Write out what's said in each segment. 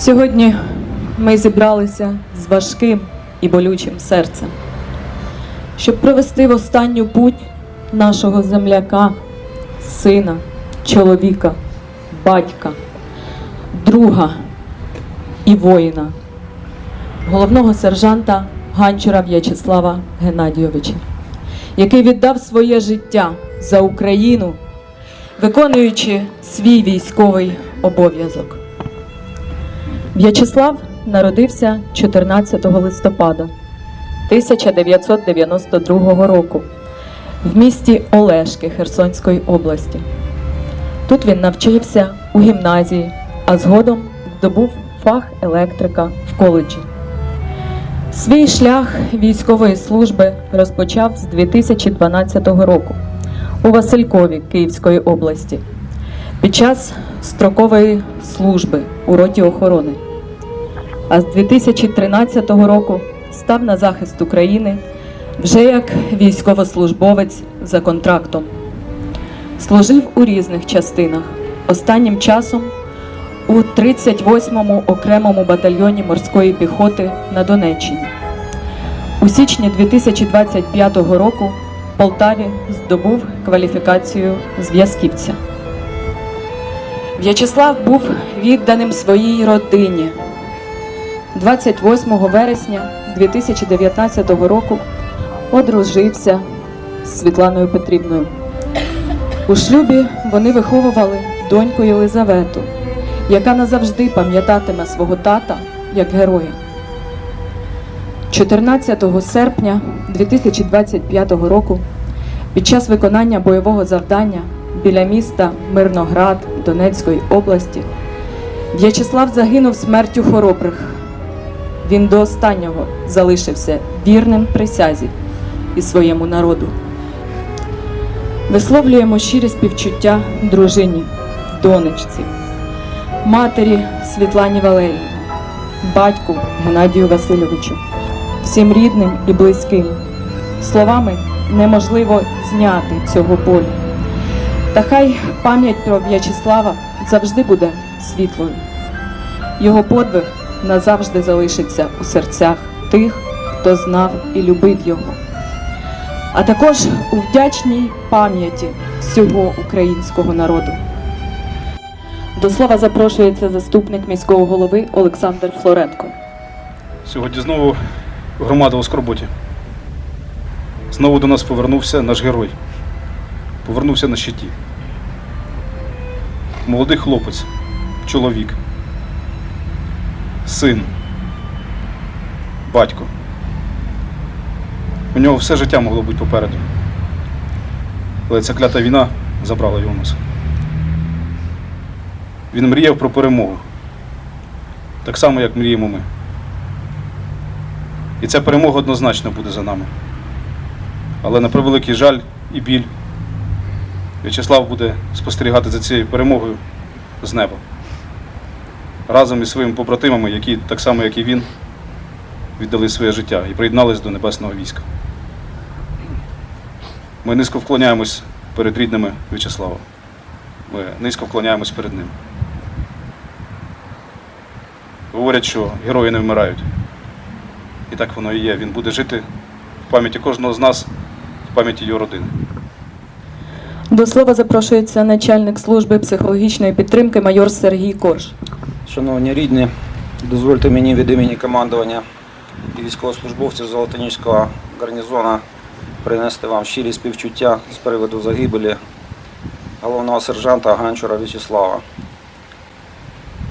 Сьогодні ми зібралися з важким і болючим серцем, щоб провести в останню путь нашого земляка, сина, чоловіка, батька, друга і воїна, головного сержанта Ганчура В'ячеслава Геннадійовича, який віддав своє життя за Україну, виконуючи свій військовий обов'язок. В'ячеслав народився 14 листопада 1992 року в місті Олешки Херсонської області. Тут він навчився у гімназії, а згодом здобув фах електрика в коледжі. Свій шлях військової служби розпочав з 2012 року у Василькові Київської області під час строкової служби у роті охорони. А з 2013 року став на захист України вже як військовослужбовець за контрактом. Служив у різних частинах. Останнім часом у 38-му окремому батальйоні морської піхоти на Донеччині. У січні 2025 року в Полтаві здобув кваліфікацію зв'язківця. В'ячеслав був відданим своїй родині. 28 вересня 2019 року одружився з Світланою Петрівною. У шлюбі вони виховували доньку Єлизавету, яка назавжди пам'ятатиме свого тата як героя. 14 серпня 2025 року під час виконання бойового завдання біля міста Мирноград Донецької області В'ячеслав загинув смертю хоробрих. Він до останнього залишився вірним присязі і своєму народу. Висловлюємо щирі співчуття дружині, донечці, матері Світлані Валерії, батьку Геннадію Васильовичу, всім рідним і близьким. Словами неможливо зняти цього болю. Та хай пам'ять про В'ячеслава завжди буде світлою. Його подвиг назавжди залишиться у серцях тих, хто знав і любив його. А також у вдячній пам'яті всього українського народу. До слова запрошується заступник міського голови Олександр Флоренко. Сьогодні знову громада у скорботі. Знову до нас повернувся наш герой. Повернувся на щиті. Молодий хлопець, чоловік, син, батько. У нього все життя могло бути попереду. Але ця клята війна забрала його нас. Він мріяв про перемогу. Так само, як мріємо ми. І ця перемога однозначно буде за нами. Але на превеликий жаль і біль В'ячеслав буде спостерігати за цією перемогою з неба. Разом із своїми побратимами, які так само, як і він, віддали своє життя і приєднались до небесного війська. Ми низько вклоняємось перед рідними В'ячеслава. Ми низько вклоняємось перед ним. Говорять, що герої не вмирають. І так воно і є. Він буде жити в пам'яті кожного з нас, в пам'яті його родини. До слова запрошується начальник служби психологічної підтримки майор Сергій Корж. Шановні рідні, дозвольте мені від імені командування і військовослужбовців Золотоніського гарнізону принести вам щирі співчуття з приводу загибелі головного сержанта Ганчура В'ячеслава.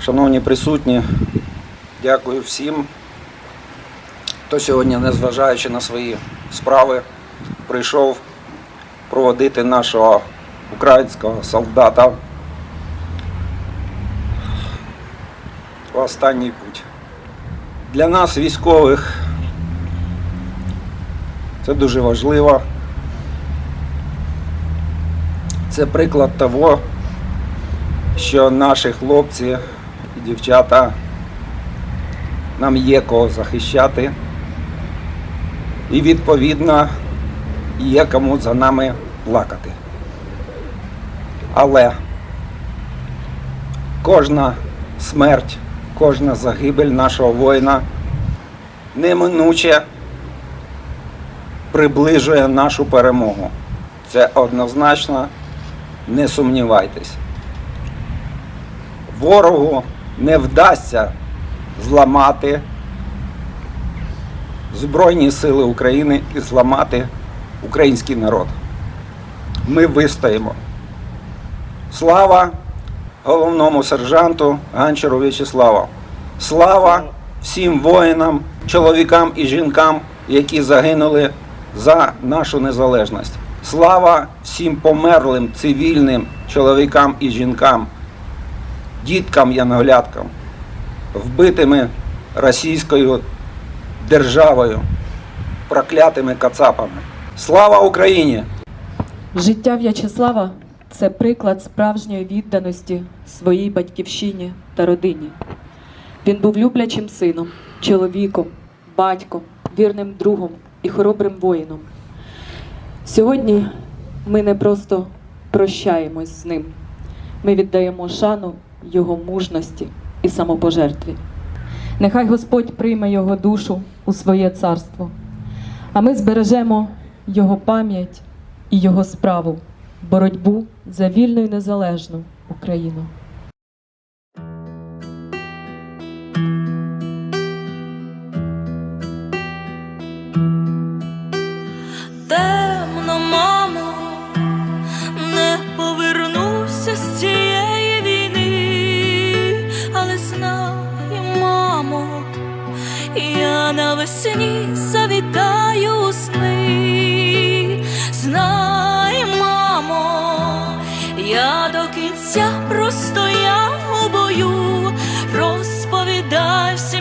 Шановні присутні, дякую всім, хто сьогодні, незважаючи на свої справи, прийшов проводити нашого українського солдата в останній путь. Для нас, військових, це дуже важливо. Це приклад того, що наші хлопці і дівчата нам є кого захищати. І відповідно є кому за нами плакати. Але кожна смерть, кожна загибель нашого воїна неминуче приближує нашу перемогу. Це однозначно, не сумнівайтесь. Ворогу не вдасться зламати Збройні сили України і зламати український народ. Ми вистоїмо. Слава головному сержанту Ганчару В'ячеславу. Слава всім воїнам, чоловікам і жінкам, які загинули за нашу незалежність. Слава всім померлим цивільним чоловікам і жінкам, діткам янголяткам, вбитими російською державою, проклятими кацапами. Слава Україні! Життя В'ячеслава це приклад справжньої відданості своїй батьківщині та родині. Він був люблячим сином, чоловіком, батьком, вірним другом і хоробрим воїном. Сьогодні ми не просто прощаємось з ним, ми віддаємо шану його мужності і самопожертві. Нехай Господь прийме його душу у своє царство, а ми збережемо його пам'ять і його справу боротьбу за вільну і незалежну Україну. Темно, мамо, не повернуся з цієї війни, але знай, мамо, я навесні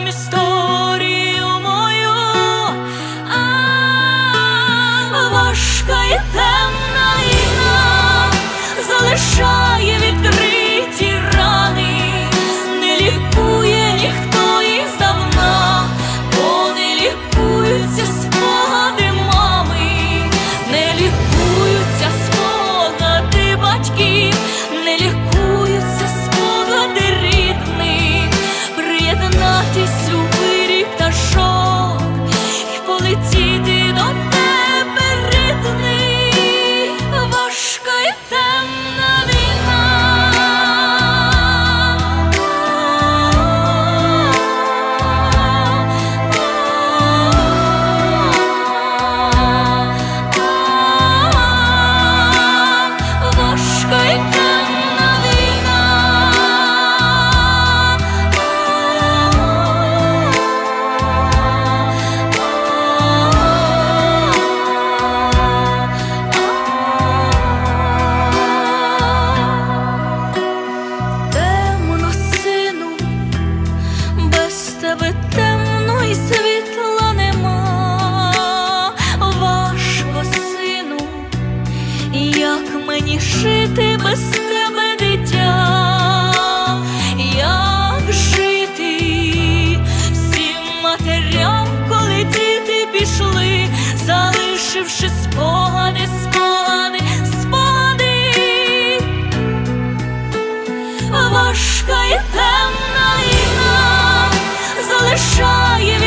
історію мою. А темна залишає залишивши спогади, спогади, спогади, важка і темна війна залишає.